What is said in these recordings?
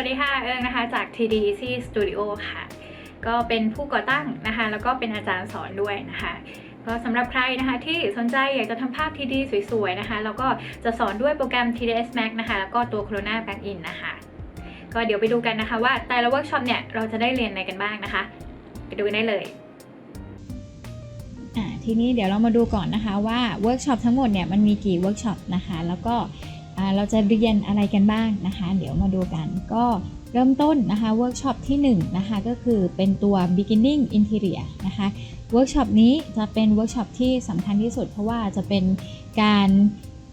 วัสดีค่ะ เอิงนะคะ จาก TD Easy Studio ค่ะ ก็เป็นผู้ก่อตั้งนะคะ แล้วก็เป็นอาจารย์สอนด้วยนะคะก็สำหรับใครนะคะที่สนใจอยากจะทำภาพ TD สวยๆนะคะ แล้วก็จะสอนด้วยโปรแกรม TDS Max นะคะ แล้วก็ตัว Corona Backend นะคะ ก็เดี๋ยวไปดูกันนะคะว่าแต่ละเวิร์กช็อปเนี่ย เราจะได้เรียนอะไรกันบ้างนะคะ ไปดูกันได้เลยอ่าทีนี้เดี๋ยวเรามาดูก่อนนะคะว่าเวิร์กช็อปทั้งหมดเนี่ยมันมีกี่เวิร์กช็อปนะคะ แล้วก็ เราจะเรียนอะไรกันบ้างนะคะ เดี๋ยวมาดูกันก็เริ่มต้นนะคะเวิร์กช็อปที่1นะคะก็คือเป็นตัว beginning interior นะคะเวิร์กช็อปนี้จะเป็นเวิร์กช็อปที่สำคัญที่สุด เพราะว่าจะเป็นการ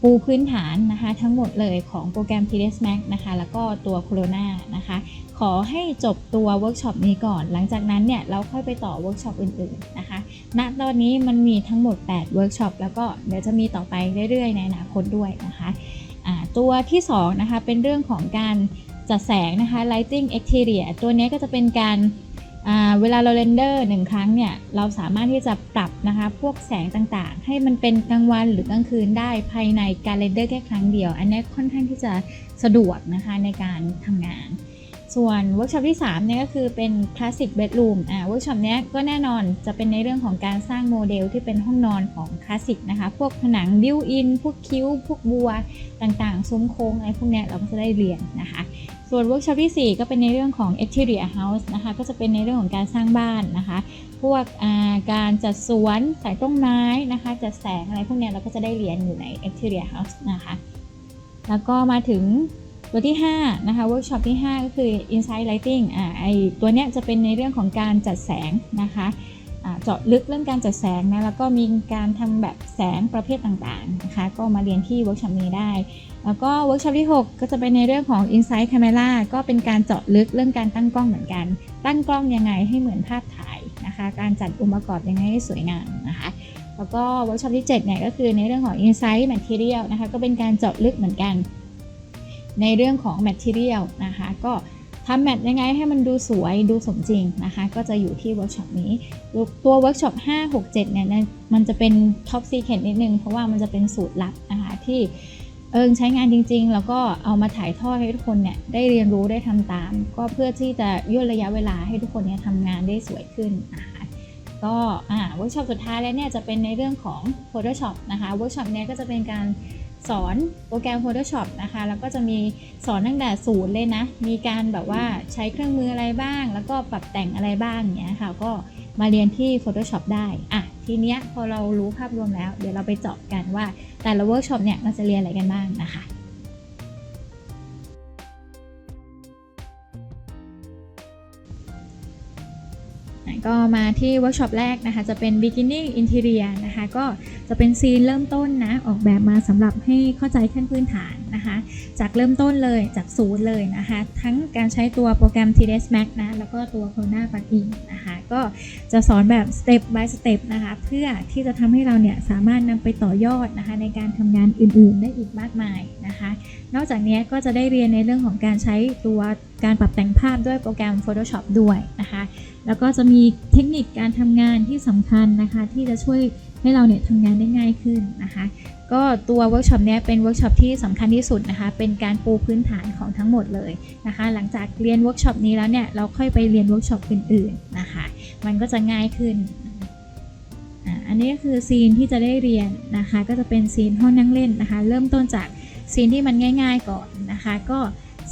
ปูพื้นฐานนะคะทั้งหมดเลยของโปรแกรม TDS Max นะคะแล้วก็ตัว Corona นะคะขอให้จบตัวเวิร์กช็อปนี้ก่อน หลังจากนั้นเนี่ยเราค่อยไปต่อเวิร์กช็อปอื่นๆนะคะณตอนนี้มันมีทั้งหมด8เวิร์กช็อปแล้วก็เดี๋ยวจะมีต่อไปเรื่อยๆ ในอนาคตด้วยนะคะ ตัวที่2นะคะเป็นเรื่องของการจัดแสงนะคะ lighting exterior ตัวนี้ก็จะเป็นการเวลาเราเรนเดอร์หนึ่งครั้งเนี่ยเราสามารถที่จะปรับนะคะพวกแสงต่างๆ ให้มันเป็นกลางวันหรือกลางคืนได้ภายในการเรนเดอร์แค่ครั้งเดียว อันนี้ค่อนข้างที่จะสะดวกนะคะในการทำงาน ส่วนเวิร์กช็อปที่3เนี่ยก็คือเป็นคลาสสิกเบดรูมอ่าเวิร์กช็อปเนี้ยก็แน่นอนจะเป็นในเรื่องของการสร้างโมเดลที่เป็นห้องนอนของคลาสสิกนะคะ พวกผนังบิวอิน พวกคิ้ว พวกบัวต่างๆ ซุ้มโค้งอะไรพวกเนี้ยเราก็จะได้เรียนนะคะ ส่วนเวิร์กช็อปที่ 4 ก็เป็นในเรื่องของ exterior house นะคะ ก็จะเป็นในเรื่องของการสร้างบ้านนะคะ พวกาการจัดสวนใส่ต้นไม้นะคะ จัดแสงอะไรพวกเนี้ยเราก็จะได้เรียนอยู่ใน exterior house นะคะ แล้วก็มาถึง ตัวที่5นะคะเวิร์กช็อปที่ 5 ก็คือ Inside Lighting อ่าไอตัวเนี้ยจะเป็นในเรื่องของการจัดแสงนะคะเจาะลึกเรื่องการจัดแสงนะแล้วก็มีการทำแบบแสงประเภทต่างๆนะคะก็มาเรียนที่เวิร์กช็อปนี้ได้ แล้วก็เวิร์กช็อปที่ 6 ก็จะเป็นในเรื่องของ Inside Camera ก็เป็นการเจาะลึกเรื่องการตั้งกล้องเหมือนกัน ตั้งกล้องยังไงให้เหมือนภาพถ่ายนะคะการจัดองค์ประกอบยังไงให้สวยงามนะคะแล้วก็เวิร์กช็อปที่7เนี่ยก็คือในเรื่องของ Insight Material นะคะก็เป็นการเจาะลึกเหมือนกัน ในเรื่องของ Material นะคะก็ทำแมทยังไงให้มันดูสวยดูสมจริงนะคะ ก็จะอยู่ที่เวิร์กช็อปนี้ ตัวเวิร์กช็อป5 6 7 เนี่ยมันจะเป็น Top Secret นิดนึง เพราะว่ามันจะเป็นสูตรลับนะคะที่เอิงใช้งานจริง ๆ แล้วก็เอามาถ่ายทอดให้ทุกคนเนี่ยได้เรียนรู้ได้ทำตาม ก็เพื่อที่จะย่นระยะเวลาให้ทุกคนเนี่ยทำงานได้สวยขึ้นนะคะก็อ่าเวิร์กช็อปสุดท้ายแล้วเนี่ยจะเป็นในเรื่องของ Photoshop นะคะเวิร์กช็อปเนี้ยก็จะเป็นการ สอนโปรแกรม Photoshop นะคะ แล้วก็จะมีสอนตั้งแต่ศูนย์เลยนะ มีการแบบว่าใช้เครื่องมืออะไรบ้าง แล้วก็ปรับแต่งอะไรบ้างเนี้ยค่ะ ก็มาเรียนที่ Photoshop ได้อะทีเนี้ยพอเรารู้ภาพรวมแล้ว เดี๋ยวเราไปเจาะกันว่าแต่ละเวิร์กช็อปเนี่ยเราจะเรียนอะไรกันบ้างนะคะ ก็มาที่เวิร์กช็อปแรกนะคะ จะเป็น beginning interior นะคะ ก็จะเป็นซีนเริ่มต้นนะ ออกแบบมาสำหรับให้เข้าใจขั้นพื้นฐานนะคะ จากเริ่มต้นเลยจากศูนย์เลยนะคะ ทั้งการใช้ตัวโปรแกรม TDS Max นะ แล้วก็ตัว Corona Plugin นะคะ ก็จะสอนแบบ step by step นะคะ เพื่อที่จะทำให้เราเนี่ยสามารถนำไปต่อยอดนะคะ ในการทำงานอื่นๆ ได้อีกมากมายนะคะ นอกจากนี้ก็จะได้เรียนในเรื่องของการใช้ตัวการปรับแต่งภาพด้วยโปรแกรม Photoshop ด้วยนะคะ แล้วก็จะมีเทคนิคการทำงานที่สำคัญนะคะ ที่จะช่วยให้เราเนี่ยทำงานได้ง่ายขึ้นนะคะ ก็ตัวเวิร์กช็อปเนี้ยเป็นเวิร์กช็อปที่สำคัญที่สุดนะคะ เป็นการปูพื้นฐานของทั้งหมดเลยนะคะ หลังจากเรียนเวิร์กช็อปนี้แล้วเนี่ยเราค่อยไปเรียนเวิร์กช็อปอื่นๆนะคะ มันก็จะง่ายขึ้นอันนี้ก็คือซีนที่จะได้เรียนนะคะ ก็จะเป็นซีนห้องนั่งเล่นนะคะ เริ่มต้นจากซีนที่มันง่าย ๆ ก่อนนะคะ ก็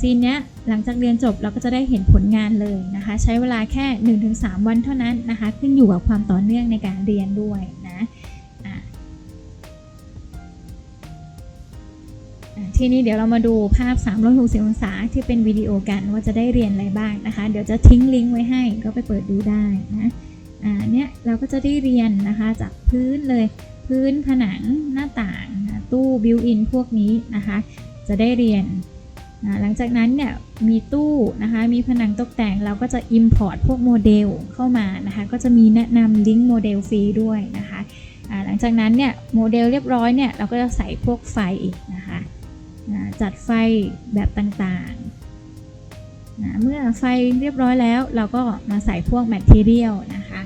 ซีนเนี้ยหลังจากเรียนจบเราก็จะได้เห็นผลงานเลยนะคะ ใช้เวลาแค่ 1-3 วันเท่านั้นนะคะ ขึ้นอยู่กับความต่อเนื่องในการเรียนด้วยนะะะทีนี้เดี๋ยวเรามาดูภาพ 360 องศาที่เป็นวิดีโอกันว่าจะได้เรียนอะไรบ้างนะคะ เดี๋ยวจะทิ้งลิงก์ไว้ให้ก็ไปเปิดดูได้นะอ่าเนี้ยเราก็จะได้เรียนนะคะจากพื้นเลยพื้นผนังหน้าต่างตู้บิวอินพวกนี้นะคะ จะได้เรียน หลังจากนั้นเนี่ยมีตู้นะคะมีผนังตกแต่งเราก็จะ Import พวกโมเดลเข้ามานะคะก็จะมีแนะนำลิงก์โมเดลฟรีด้วยนะคะหลังจากนั้นเนี่ยโมเดลเรียบร้อยเนี่ยเราก็จะใส่พวกไฟอีกนะคะจัดไฟแบบต่างๆอ่าเมื่อไฟเรียบร้อยแล้ว เราก็มาใส่พวก Material นะคะ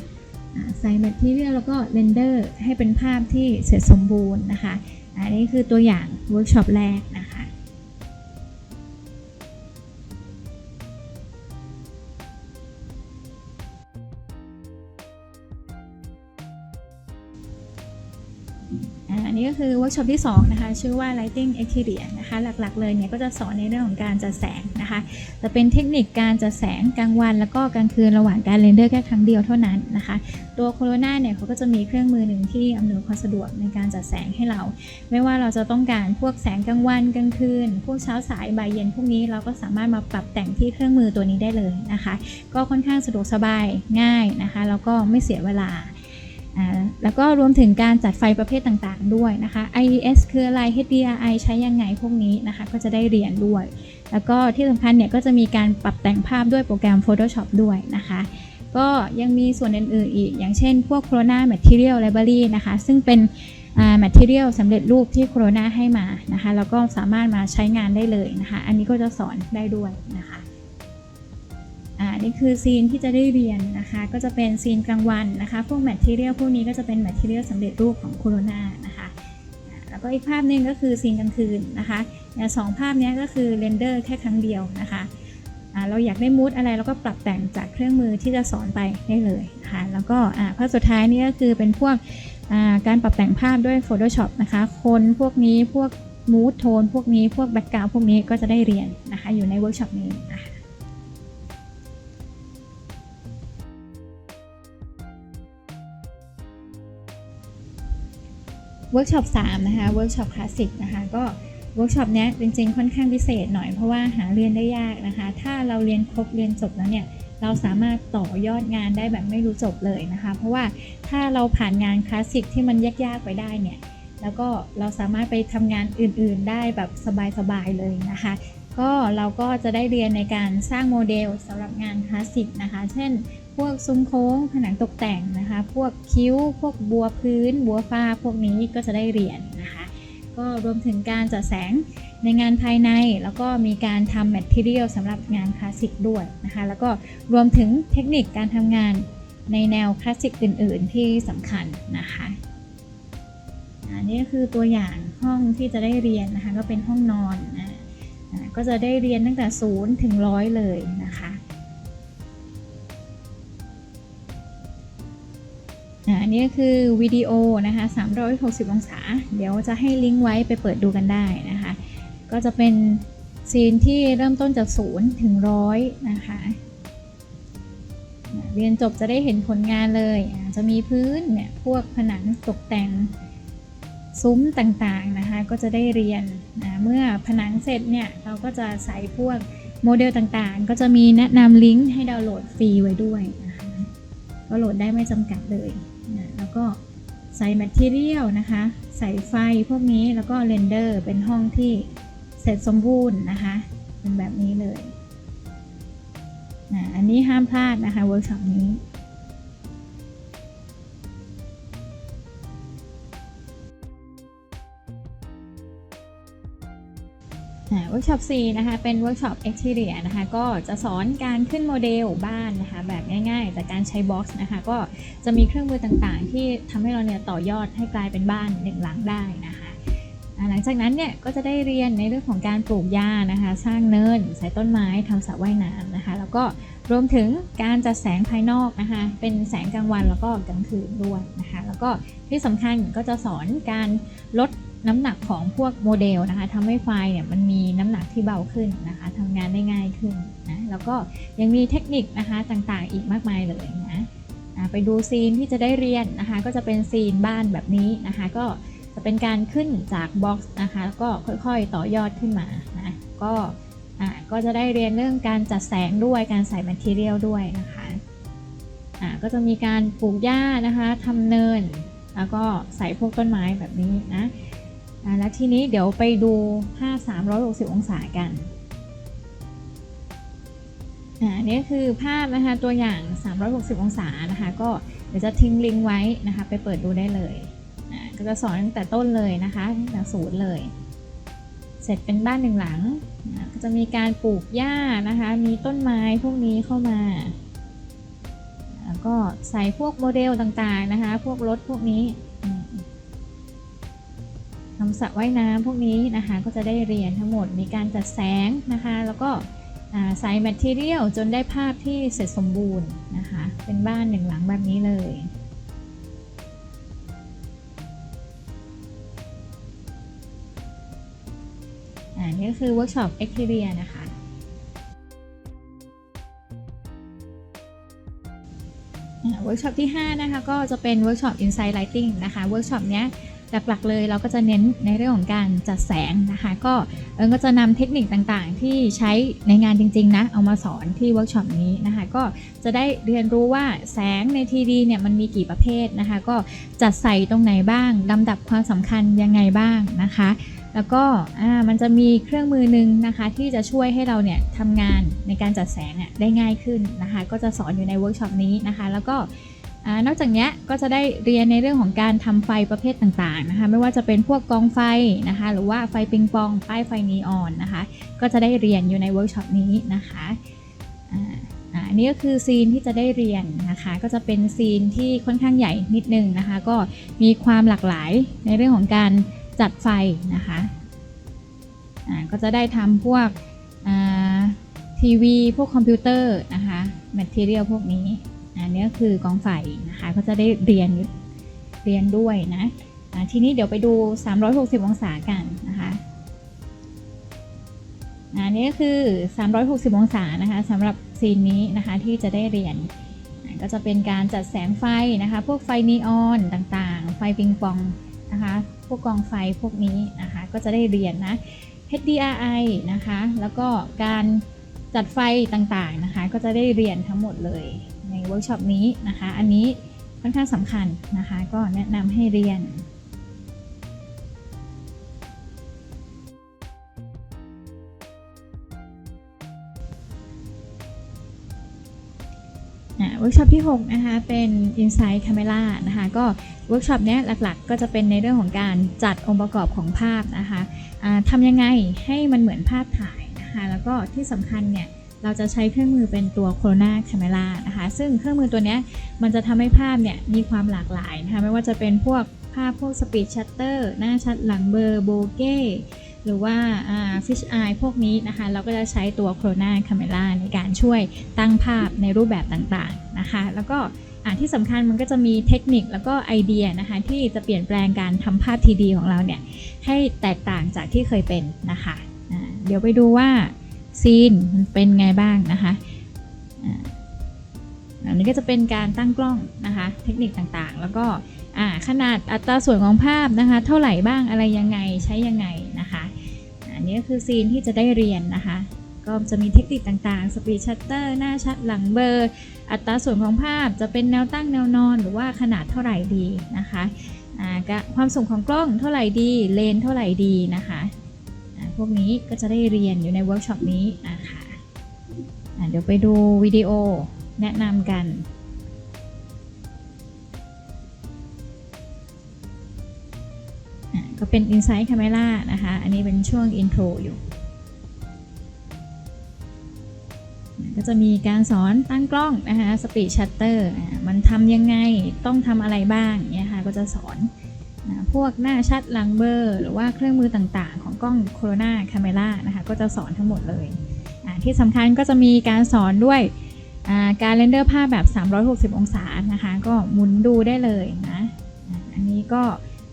อ่าใส่ Material แล้วก็เรนเดอร์ให้เป็นภาพที่เสร็จสมบูรณ์นะคะอันนี้คือตัวอย่างเวิร์กช็อปแรก นี้ก็คือเวิร์กช็อปที่2นะคะชื่อว่า Lighting Exterior นะคะหลักๆเลยเนี่ยก็จะสอนในเรื่องของการจัดแสงนะคะจะเป็นเทคนิคการจัดแสงกลางวัน แล้วก็กลางคืนระหว่างการเรนเดอร์แค่ครั้งเดียวเท่านั้นนะคะตัวโคโรนาเนี่ยเขาก็จะมีเครื่องมือหนึ่งที่อำนวยความสะดวกในการจัดแสงให้เรา ไม่ว่าเราจะต้องการพวกแสงกลางวันกลางคืน พวกเช้าสายบ่ายเย็นพวกนี้เราก็สามารถมาปรับแต่งที่เครื่องมือตัวนี้ได้เลยนะคะ ก็ค่อนข้างสะดวกสบายง่ายนะคะแล้วก็ไม่เสียเวลา แล้วก็รวมถึงการจัดไฟประเภทต่างๆ ด้วยนะคะ IES คืออะไร HDRI ใช้ยังไงพวกนี้นะคะ ก็จะได้เรียนด้วย แล้วก็ที่สำคัญเนี่ยก็จะมีการปรับแต่งภาพด้วยโปรแกรม Photoshop ด้วยนะคะ ก็ยังมีส่วนอื่นๆอีก อย่างเช่นพวก Corona Material Library นะคะ ซึ่งเป็น material สำเร็จรูปที่ Corona ให้มานะคะ แล้วก็สามารถมาใช้งานได้เลยนะคะ อันนี้ก็จะสอนได้ด้วยนะคะ นี่คือซีนที่จะได้เรียนนะคะ ก็จะเป็นซีนกลางวันนะคะ พวกแมทเทียลพวกนี้ก็จะเป็นแมทเทียลสำเร็จรูปของโคโรนานะคะแล้วก็อีกภาพหนึ่งก็คือซีนกลางคืนนะคะสองภาพนี้ก็คือเรนเดอร์แค่ครั้งเดียวนะคะเราอยากได้มูดอะไรเราก็ปรับแต่งจากเครื่องมือที่จะสอนไปได้เลยนะคะแล้วก็ภาพสุดท้ายนี่ก็คือเป็นพวกการปรับแต่งภาพด้วย Photoshop นะคะคนพวกนี้พวกมูดโทนพวกนี้พวกแบ็กกราวพวกนี้ก็จะได้เรียนนะคะอยู่ในเวิร์กช็อปนี้นะคะ วิร์กช็อป3นะคะเวิร์กช็อปคลาสสิกนะคะก็เวิร์กช็อปนี้จริงๆค่อนข้างพิเศษหน่อยเพราะว่าหาเรียนได้ยากนะคะ ถ้าเราเรียนครบเรียนจบแล้วเนี่ยเราสามารถต่อยอดงานได้แบบไม่รู้จบเลยนะคะ เพราะว่าถ้าเราผ่านงานคลาสสิกที่มันยากๆไปได้เนี่ยแล้วก็เราสามารถไปทำงานอื่นๆได้แบบสบายๆเลยนะคะ ก็เราก็จะได้เรียนในการสร้างโมเดลสำหรับงานคลาสสิกนะคะ เช่น พวกซุ้มโค้งผนังตกแต่งนะคะ พวกคิ้ว พวกบัวพื้น บัวฟ้า พวกนี้ก็จะได้เรียนนะคะ ก็รวมถึงการจัดแสงในงานภายใน แล้วก็มีการทำแมทเทียลสำหรับงานคลาสสิกด้วยนะคะ แล้วก็รวมถึงเทคนิคการทำงานในแนวคลาสสิกอื่น ๆ ที่สำคัญนะคะอันนี้ก็คือตัวอย่างห้องที่จะได้เรียนนะคะ ก็เป็นห้องนอนนะก็จะได้เรียนตั้งแต่ศูนย์ถึงร้อยเลยนะคะ นนี้คือวิดีโอนะคะ 360 องศา เดี๋ยวจะให้ลิงก์ไว้ไปเปิดดูกันได้นะคะ ก็จะเป็นซีนที่เริ่มต้นจากศูนย์ถึงร้อยนะคะ เรียนจบจะได้เห็นผลงานเลย จะมีพื้นเนี่ยพวกผนังตกแต่งซุ้มต่างๆนะคะ ก็จะได้เรียนนะเมื่อผนังเสร็จเนี่ย เราก็จะใส่พวกโมเดลต่างๆ ก็จะมีแนะนำลิงก์ให้ดาวน์โหลดฟรีไว้ด้วยนะคะก็โหลดได้ไม่จำกัดเลย ก็ใส่แมทเทียลนะคะ ใส่ไฟพวกนี้แล้วก็เรนเดอร์เป็นห้องที่เสร็จสมบูรณ์นะคะ เป็นแบบนี้เลยนะอันนี้ห้ามพลาดนะคะเวิร์กช็อปนี้ เวิร์กช็อป4นะคะ เป็นเวิร์กช็อป Exterior นะคะ ก็จะสอนการขึ้นโมเดลบ้านนะคะ แบบง่ายๆ จากการใช้บ็อกซ์นะคะ ก็จะมีเครื่องมือต่างๆ ที่ทำให้เราเนี่ยต่อยอดให้กลายเป็นบ้านหนึ่งหลังได้นะคะ หลังจากนั้นเนี่ยก็จะได้เรียนในเรื่องของการปลูกหญ้านะคะ สร้างเนิน ใส่ต้นไม้ทำสระว่ายน้ำนะคะ แล้วก็รวมถึงการจัดแสงภายนอกนะคะ เป็นแสงกลางวันแล้วก็กลางคืนด้วยนะคะ แล้วก็ที่สำคัญก็จะสอนการลด น้ำหนักของพวกโมเดลนะคะทำให้ไฟล์เนี่ยมันมีน้ำหนักที่เบาขึ้นนะคะทำงานได้ง่ายขึ้นนะแล้วก็ยังมีเทคนิคนะคะต่างๆ อีกมากมายเลยนะไปดูซีนที่จะได้เรียนนะคะก็จะเป็นซีนบ้านแบบนี้นะคะ ก็จะเป็นการขึ้นจากบ็อกซ์นะคะแล้วก็ค่อยๆต่อยอดขึ้นมานะก็อ่าก็จะได้เรียนเรื่องการจัดแสงด้วยการใส่แมทเทียลด้วยนะคะอ่าก็จะมีการปลูกหญ้านะคะทำเนิน แล้วก็ใส่พวกต้นไม้แบบนี้นะ แล้วทีนี้เดี๋ยวไปดูภาพ 360 องศากันอ่าอันนี้คือภาพนะคะตัวอย่าง 360 องศานะคะก็เดี๋ยวจะทิ้งลิงก์ไว้นะคะไปเปิดดูได้เลยอ่าก็จะสอนตั้งแต่ต้นเลยนะคะตั้งแต่ศูนย์เลย เสร็จเป็นบ้านหนึ่งหลังก็จะมีการปลูกหญ้านะคะมีต้นไม้พวกนี้เข้ามาแล้วก็ใส่พวกโมเดลต่างๆนะคะพวกรถพวกนี้ ทำสระว่ายน้ำพวกนี้นะคะ ก็จะได้เรียนทั้งหมดมีการจัดแสงนะคะ แล้วก็ใส่แมทเทียลจนได้ภาพที่เสร็จสมบูรณ์นะคะ เป็นบ้านหนึ่งหลังแบบนี้เลยอันนี้ก็คือเวิร์กช็อปเอ็กทีเรียนะคะเวิร์กช็อปที่ 5 นะคะ ก็จะเป็นเวิร์กช็อปอินไซต์ไลติงนะคะ เวิร์กช็อปเนี้ย หลักๆเลยเราก็จะเน้นในเรื่องของการจัดแสงนะคะ ก็เอิญก็จะนำเทคนิคต่างๆ ที่ใช้ในงานจริงๆนะเอามาสอนที่เวิร์กช็อปนี้นะคะ ก็จะได้เรียนรู้ว่าแสงในทีดีเนี่ยมันมีกี่ประเภทนะคะ ก็จัดใส่ตรงไหนบ้างลำดับความสำคัญยังไงบ้างนะคะ แล้วก็มันจะมีเครื่องมือหนึ่งนะคะ ที่จะช่วยให้เราเนี่ยทำงานในการจัดแสงอะได้ง่ายขึ้นนะคะ ก็จะสอนอยู่ในเวิร์กช็อปนี้นะคะ แล้วก็ อนอกจากนี้ก็จะได้เรียนในเรื่องของการทำไฟประเภทต่างๆนะคะ ไม่ว่าจะเป็นพวกกองไฟนะคะ หรือว่าไฟปิงปอง ป้ายไฟนีออนนะคะ ก็จะได้เรียนอยู่ในเวิร์กช็อปนี้นะคะอันนี้ก็คือซีนที่จะได้เรียนนะคะ ก็จะเป็นซีนที่ค่อนข้างใหญ่นิดนึงนะคะ ก็มีความหลากหลายในเรื่องของการจัดไฟนะคะก็จะได้ทำพวกทีวี พวกคอมพิวเตอร์นะคะแมทเทียลพวกนี้ อันนี้คือกองไฟนะคะก็จะได้เรียนเรียนด้วยนะทีนี้เดี๋ยวไปดู 360 องศากันนะคะอันนี้ก็คือ 360 องศานะคะสำหรับซีนนี้นะคะที่จะได้เรียนก็จะเป็นการจัดแสงไฟนะคะ พวกไฟนีออนต่างๆ ไฟปิงปองนะคะ พวกกองไฟพวกนี้นะคะ ก็จะได้เรียนนะ HDRI นะคะ แล้วก็การจัดไฟต่างๆนะคะ ก็จะได้เรียนทั้งหมดเลย ในเวิร์กช็อปนี้นะคะ อันนี้ค่อนข้างสำคัญนะคะ ก็แนะนำให้เรียนเวิร์กช็อปที่ 6 นะคะ เป็น Insight Camera นะคะ ก็เวิร์กช็อปเนี้ยหลักๆ ก็จะเป็นในเรื่องของการจัดองค์ประกอบของภาพนะคะอ่าทำยังไงให้มันเหมือนภาพถ่ายนะคะ แล้วก็ที่สำคัญเนี่ย เราจะใช้เครื่องมือเป็นตัว Corona Camera นะคะ ซึ่งเครื่องมือตัวนี้มันจะทำให้ภาพเนี่ยมีความหลากหลายนะคะไม่ว่าจะเป็นพวกภาพพวก Speed Shutter หน้าชัดหลังเบอร์โบเก้หรือว่าฟิชไอพวกนี้นะคะ เราก็จะใช้ตัว Corona Camera ในการช่วยตั้งภาพในรูปแบบต่างๆนะคะ แล้วก็ที่สำคัญมันก็จะมีเทคนิคแล้วก็ไอเดียนะคะที่จะเปลี่ยนแปลงการทำภาพทีดีของเราเนี่ยให้แตกต่างจากที่เคยเป็นนะคะ เดี๋ยวไปดูว่า ซีนมันเป็นไงบ้างนะคะอันนี้ก็จะเป็นการตั้งกล้องนะคะ เทคนิคต่างๆ แล้วก็ขนาดอัตราส่วนของภาพนะคะ เท่าไหร่บ้างอะไรยังไงใช้ยังไงนะคะอันนี้ก็คือซีนที่จะได้เรียนนะคะ ก็จะมีเทคนิคต่างๆ สปีดชัตเตอร์หน้าชัดหลังเบอร์ อัตราส่วนของภาพจะเป็นแนวตั้งแนวนอน หรือว่าขนาดเท่าไหร่ดีนะคะก็ความสูงของกล้องเท่าไหร่ดีเลนเท่าไหร่ดีนะคะ พวกนี้ก็จะได้เรียนอยู่ในเวิร์กช็อปนี้นะคะอ่าเดี๋ยวไปดูวิดีโอแนะนำกันก็เป็น Insight Camera นะคะ อันนี้เป็นช่วง intro อยู่ ก็จะมีการสอนตั้งกล้องนะคะ Speed Shutter อะมันทำยังไงต้องทำอะไรบ้างเนี่ยค่ะก็จะสอนพวกหน้าชัดหลังเบอร์ หรือว่าเครื่องมือต่างๆ กล้อง Corona Camera นะคะก็จะสอนทั้งหมดเลยที่สำคัญก็จะมีการสอนด้วยการเรนเดอร์ภาพแบบ 360 องศานะคะก็หมุนดูได้เลยนะอะอันนี้ก็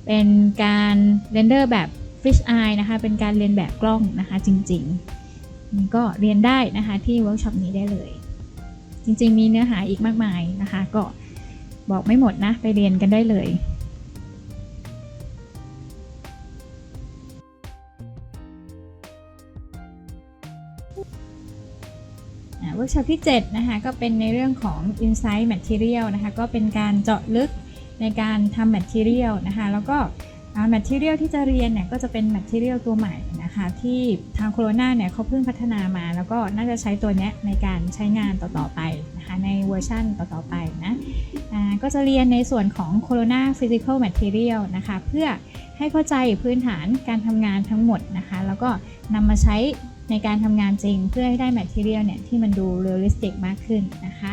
เป็นการเรนเดอร์แบบ Fish Eye นะคะเป็นการเรียนแบบกล้องนะคะจริงๆนี่ก็เรียนได้นะคะที่เวิร์กช็อปนี้ได้เลย จริงๆมีเนื้อหาอีกมากมายนะคะ ก็บอกไม่หมดนะไปเรียนกันได้เลย เวิร์กช็อปที่ 7 นะคะ ก็เป็นในเรื่องของ Insight Material นะคะ ก็เป็นการเจาะลึกในการทำ Material นะคะ แล้วก็ Material ที่จะเรียนเนี่ย ก็จะเป็น Material ตัวใหม่นะคะ ที่ทางโคโรนาเนี่ยเขาเพิ่งพัฒนามา แล้วก็น่าจะใช้ตัวนี้ในการใช้งานต่อ ๆ ไปนะคะ ในเวอร์ชั่นต่อ ๆ ไปนะก็จะเรียนในส่วนของ Corona Physical Material นะคะ เพื่อให้เข้าใจพื้นฐานการทำงานทั้งหมดนะคะ แล้วก็นำมาใช้ ในการทำงานจริงเพื่อให้ได้ Material เนี่ยที่มันดูเรียลลิสติกมากขึ้นนะคะ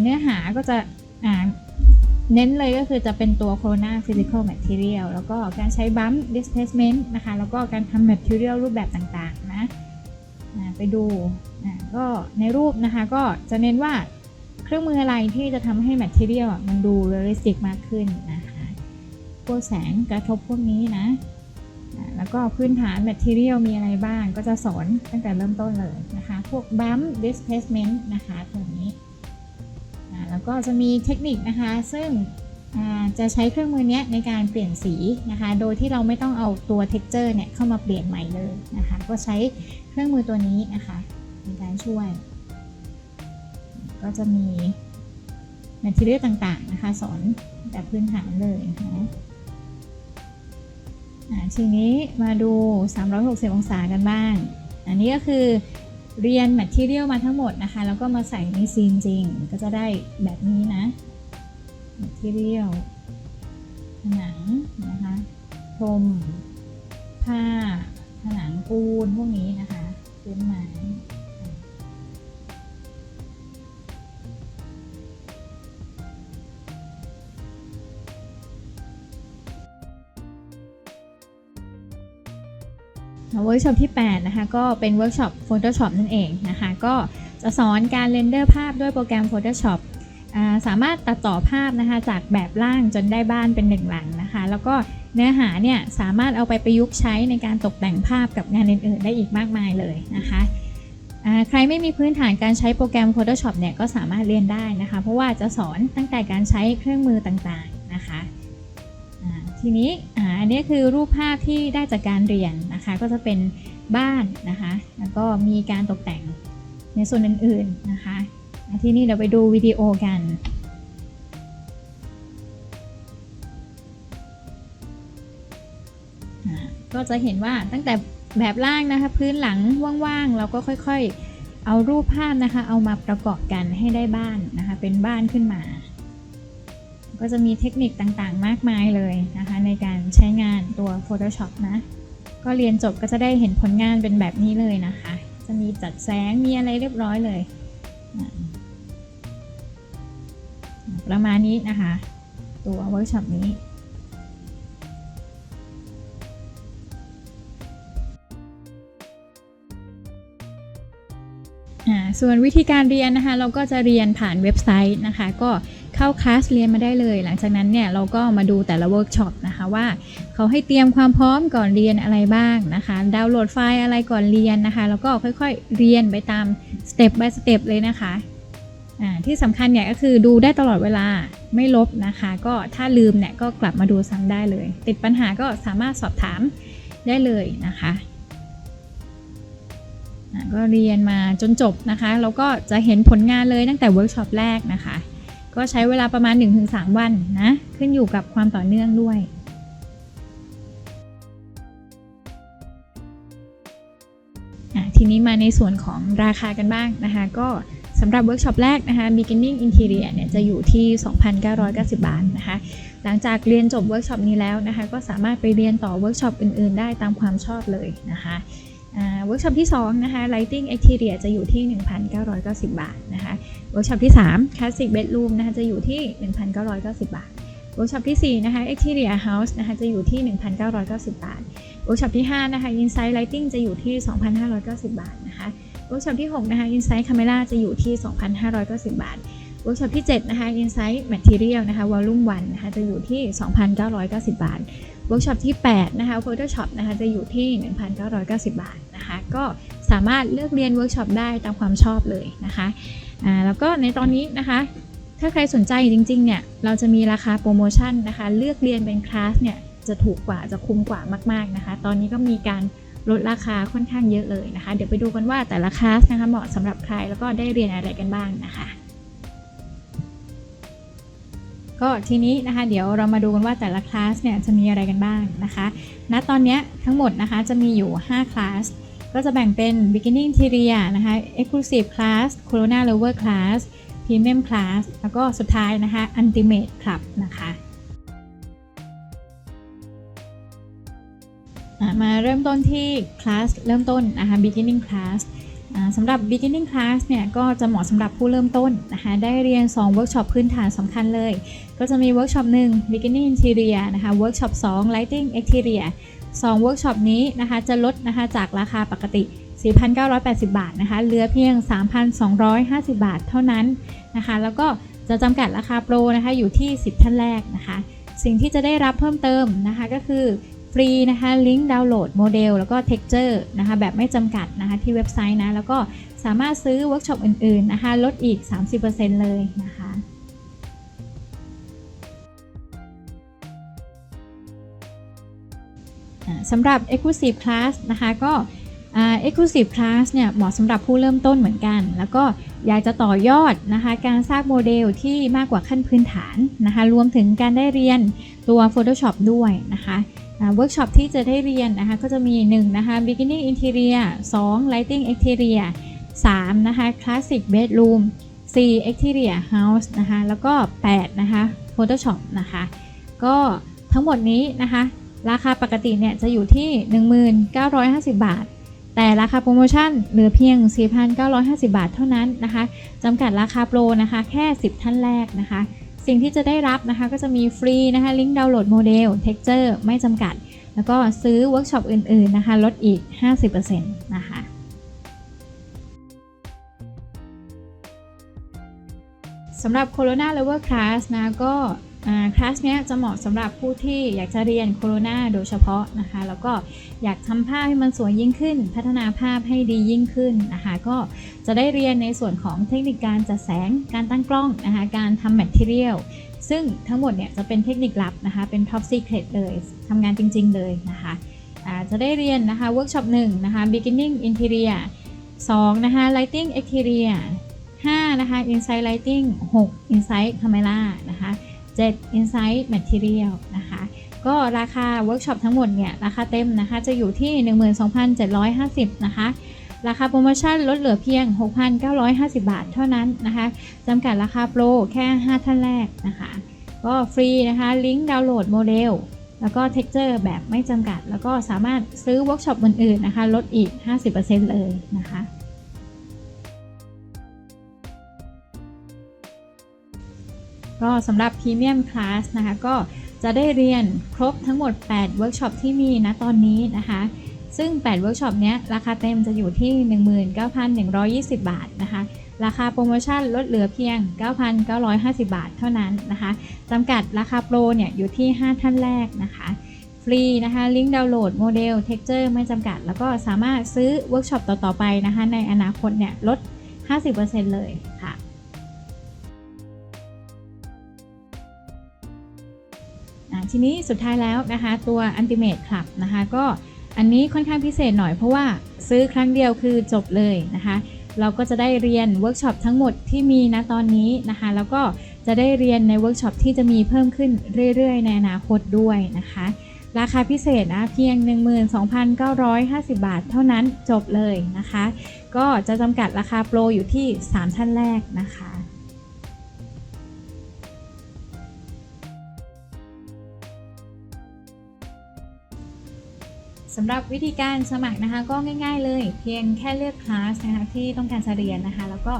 เนื้อหาก็จะเน้นเลยก็คือจะเป็นตัว Corona Physical Material แล้วก็การใช้ Bump Displacement นะคะ แล้วก็การทำ Material รูปแบบต่างๆนะไปดูก็ในรูปนะคะก็จะเน้นว่าเครื่องมืออะไรที่จะทำให้ Material อะมันดู realistic มากขึ้นนะคะพวกแสงกระทบพวกนี้นะ แล้วก็พื้นฐาน material มีอะไรบ้างก็จะสอนตั้งแต่เริ่มต้นเลยนะคะ พวก bump displacement นะคะตรงนี้ แล้วก็จะมีเทคนิคนะคะ ซึ่งจะใช้เครื่องมือนี้ในการเปลี่ยนสีนะคะ โดยที่เราไม่ต้องเอาตัว texture เนี่ยเข้ามาเปลี่ยนใหม่เลยนะคะ ก็ใช้เครื่องมือตัวนี้นะคะในการช่วย ก็จะมี material ต่างๆนะคะ สอนแบบพื้นฐานเลยนะคะอ่า ทีนี้มาดู 360 องศากันบ้าง อันนี้ก็คือเรียนแมทเทียลมาทั้งหมดนะคะ แล้วก็มาใส่ในซีนจริง ก็จะได้แบบนี้นะแมทเทียลผนังนะคะพรมผ้า ผนังปูนพวกนี้นะคะพื้นไม้ เวิร์กช็อปที่ 8 นะคะ ก็เป็นเวิร์กช็อป Photoshop นั่นเองนะคะ ก็จะสอนการเรนเดอร์ภาพด้วยโปรแกรม Photoshop อ่าสามารถตัดต่อภาพนะคะจากแบบล่างจนได้บ้านเป็นหนึ่งหลังนะคะ แล้วก็เนื้อหาเนี่ยสามารถเอาไปประยุกต์ใช้ในการตกแต่งภาพกับงานอื่นๆ ได้อีกมากมายเลยนะคะใครไม่มีพื้นฐานการใช้โปรแกรม Photoshop เนี่ยก็สามารถเรียนได้นะคะ เพราะว่าจะสอนตั้งแต่การใช้เครื่องมือต่างๆนะคะ ทีนี้อ่าอันนี้คือรูปภาพที่ได้จากการเรียนนะคะ ก็จะเป็นบ้านนะคะ แล้วก็มีการตกแต่งในส่วนอื่นๆนะคะ ที่นี้เราไปดูวิดีโอกันก็จะเห็นว่าตั้งแต่แบบล่างนะคะ พื้นหลังว่างๆ เราก็ค่อยๆ เอารูปภาพนะคะ เอามาประกอบกันให้ได้บ้านนะคะ เป็นบ้านขึ้นมา ก็จะมีเทคนิคต่างๆ มากมายเลยนะคะ ในการใช้งานตัว Photoshop นะ ก็เรียนจบก็จะได้เห็นผลงานเป็นแบบนี้เลยนะคะ จะมีจัดแสงมีอะไรเรียบร้อยเลย ประมาณนี้นะคะ ตัวเวิร์กช็อปนี้อ่าส่วนวิธีการเรียนนะคะ เราก็จะเรียนผ่านเว็บไซต์นะคะ ก็ เข้าคลาสเรียนมาได้เลย หลังจากนั้นเนี่ยเราก็มาดูแต่ละเวิร์กช็อปนะคะว่าเขาให้เตรียมความพร้อมก่อนเรียนอะไรบ้างนะคะ ดาวน์โหลดไฟล์อะไรก่อนเรียนนะคะ แล้วก็ค่อยๆเรียนไปตามสเต็ป by สเต็ปเลยนะคะอ่าที่สำคัญเนี่ยก็คือดูได้ตลอดเวลาไม่ลบนะคะ ก็ถ้าลืมเนี่ยก็กลับมาดูซ้ำได้เลย ติดปัญหาก็สามารถสอบถามได้เลยนะคะอะก็เรียนมาจนจบนะคะ แล้วก็จะเห็นผลงานเลยตั้งแต่เวิร์กช็อปแรกนะคะ ก็ใช้เวลาประมาณ 1-3 วันนะ ขึ้นอยู่กับความต่อเนื่องด้วยอะทีนี้มาในส่วนของราคากันบ้างนะคะ ก็สำหรับเวิร์กช็อปแรกนะคะ beginning interior เนี่ยจะอยู่ที่ 2,990 บาทนะคะ หลังจากเรียนจบเวิร์กช็อปนี้แล้วนะคะ ก็สามารถไปเรียนต่อเวิร์กช็อปอื่นๆ ได้ตามความชอบเลยนะคะ เวิร์กช็อปที่2นะคะ lighting exterior จะอยู่ที่ 1,990 บาทนะคะเวิร์กช็อปที่ 3 classic bedroom นะคะจะอยู่ที่ 1,990 บาทเวิร์กช็อปที่4นะคะ exterior house นะคะจะอยู่ที่ 1,990 บาทเวิร์กช็อปที่5นะคะ inside lighting จะอยู่ที่ 2,590 บาทนะคะเวิร์กช็อปที่6นะคะ inside camera จะอยู่ที่ 2,590 บาทเวิร์กช็อปที่7นะคะ inside material นะคะ volume 1นะคะจะอยู่ที่ 2,990 บาท เวิร์กช็อปที่ 8 นะคะ Photoshop นะคะจะอยู่ที่ 1,990 บาทนะคะ ก็สามารถเลือกเรียนเวิร์กช็อปได้ตามความชอบเลยนะคะอ่าแล้วก็ในตอนนี้นะคะ ถ้าใครสนใจจริงๆเนี่ยเราจะมีราคาโปรโมชั่นนะคะ เลือกเรียนเป็นคลาสเนี่ยจะถูกกว่าจะคุ้มกว่ามากๆนะคะ ตอนนี้ก็มีการลดราคาค่อนข้างเยอะเลยนะคะ เดี๋ยวไปดูกันว่าแต่ละคลาสนะคะเหมาะสำหรับใครแล้วก็ได้เรียนอะไรกันบ้างนะคะ ก็ทีนี้นะคะเดี๋ยวเรามาดูกันว่าแต่ละคลาสเนี่ยจะมีอะไรกันบ้างนะคะณตอนนี้ทั้งหมดนะคะจะมีอยู่ 5 คลาส ก็จะแบ่งเป็น beginning interior นะคะ exclusive class corona lover class premium class แล้วก็สุดท้ายนะคะ ultimate club นะคะมาเริ่มต้นที่คลาสเริ่มต้นนะคะ beginning class สำหรับ beginning class เนี่ยก็จะเหมาะสำหรับผู้เริ่มต้นนะคะได้เรียน 2 เวิร์กช็อปพื้นฐานสำคัญเลย ก็จะมีเวิร์กช็อป1 beginning interior นะคะเวิร์กช็อป2 lighting exterior 2เวิร์กช็อปนี้นะคะจะลดนะคะจากราคาปกติ 4,980 บาทนะคะเหลือเพียง 3,250 บาทเท่านั้นนะคะแล้วก็จะจำกัดราคาโปรนะคะอยู่ที่ 10 ท่านแรกนะคะสิ่งที่จะได้รับเพิ่มเติมนะคะก็คือ รีนะคะลิงก์ดาวน์โหลดโมเดลแล้วก็ Texture นะคะแบบไม่จำกัดนะคะที่เว็บไซต์นะแล้วก็สามารถซื้อเวิร์กช็อปอื่นๆนะคะลดอีก 30%เลยนะคะสำหรับ Exclusive Class นะคะก็อ่า Exclusive Class เนี่ยเหมาะสำหรับผู้เริ่มต้นเหมือนกัน แล้วก็อยากจะต่อยอดนะคะการสร้างโมเดลที่มากกว่าขั้นพื้นฐานนะคะรวมถึงการได้เรียนตัว Photoshop ด้วยนะคะ เวิร์กช็อปที่จะได้เรียนนะคะก็จะมี1นะคะ Beginning Interior 2 Lighting Exterior 3นะคะ Classic Bedroom 4 Exterior House นะคะแล้วก็8นะคะ Photoshop นะคะก็ทั้งหมดนี้นะคะ ราคาปกติเนี่ยจะอยู่ที่ 1950 บาท แต่ราคาโปรโมชั่นเหลือเพียง 4,950 บาทเท่านั้นนะคะจำกัดราคาโปรนะคะแค่ 10 ท่านแรกนะคะ สิ่งที่จะได้รับนะคะก็จะมีฟรีนะคะลิงก์ดาวน์โหลดโมเดล Texture ไม่จำกัด แล้วก็ซื้อเวิร์กช็อปอื่นๆนะคะลดอีก 50%นะคะสำหรับ Corona Lover Class นะก็คลาสนี้จะเหมาะสำหรับผู้ที่อยากจะเรียนโคโรนาโดยเฉพาะนะคะ แล้วก็อยากทำภาพให้มันสวยยิ่งขึ้น พัฒนาภาพให้ดียิ่งขึ้นนะคะ ก็ จะได้เรียนในส่วนของเทคนิคการจัดแสง การตั้งกล้องนะคะ การทำแมทเทียลซึ่งทั้งหมดเนี่ยจะเป็นเทคนิคลับนะคะ เป็น top secret เลยทำงานจริง ๆ เลยนะคะจะได้เรียนนะคะเวิร์กช็อป1นะคะ beginning interior 2นะคะ lighting exterior 5นะคะ inside lighting 6 inside camera นะคะ7 Insight Material นะคะก็ราคาเวิร์กช็อปทั้งหมดเนี่ยราคาเต็มนะคะจะอยู่ที่ 12,750นะคะ ราคาโปรโมชั่นลดเหลือเพียง 6,950 บาทเท่านั้นนะคะจำกัดราคาโปรแค่ 5 ท่านแรกนะคะ ก็ฟรีนะคะลิงก์ดาวน์โหลดโมเดลแล้วก็ Texture แบบไม่จำกัด แล้วก็สามารถซื้อเวิร์กช็อปอื่นๆนะคะ ลดอีก 50%เลยนะคะ ก็สำหรับ Premium Class นะคะ ก็จะได้เรียนครบทั้งหมด 8 เวิร์กช็อปที่มีนะตอนนี้นะคะ ซึ่ง8เวิร์กช็อปเนี้ยราคาเต็มจะอยู่ที่ 19,120 บาทนะคะ ราคาโปรโมชั่นลดเหลือเพียง 9,950 บาทเท่านั้นนะคะจำกัดราคาโปรเนี่ยอยู่ที่ 5 ท่านแรกนะคะฟรีนะคะลิงก์ดาวน์โหลดโมเดลเท็กเจอร์ไม่จำกัด แล้วก็สามารถซื้อเวิร์กช็อปต่อ ๆ ไปนะคะ ในอนาคตเนี่ยลด 50%เลยค่ะ ทีนี้สุดท้ายแล้วนะคะ ตัว Ultimate Club นะคะก็ อันนี้ค่อนข้างพิเศษหน่อยเพราะว่าซื้อครั้งเดียวคือจบเลยนะคะ เราก็จะได้เรียนเวิร์กช็อปทั้งหมดที่มีณตอนนี้นะคะ แล้วก็จะได้เรียนในเวิร์กช็อปที่จะมีเพิ่มขึ้นเรื่อย ๆ ในอนาคตด้วยนะคะ ราคาพิเศษนะเพียง 12,950 บาท เท่านั้นจบเลยนะคะ ก็จะจำกัดราคาโปรอยู่ที่ 3 ท่านแรกนะคะ สำหรับวิธีการสมัครนะคะก็ง่ายๆเลย เพียงแค่เลือกคลาสนะคะที่ต้องการจะเรียนนะคะ แล้วก็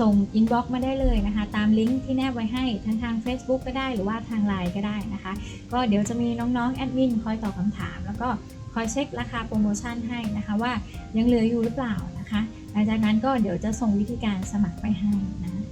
ส่งอินบ็อกซ์มาได้เลยนะคะ ตามลิงก์ที่แนบไว้ให้ทั้งทาง Facebook ก็ได้หรือว่าทาง Line ก็ได้นะคะ ก็เดี๋ยวจะมีน้องๆแอดมินคอยตอบคำถาม แล้วก็คอยเช็คราคาโปรโมชั่นให้นะคะว่ายังเหลืออยู่หรือเปล่านะคะหลังจากนั้นก็เดี๋ยวจะส่งวิธีการสมัครไปให้นะ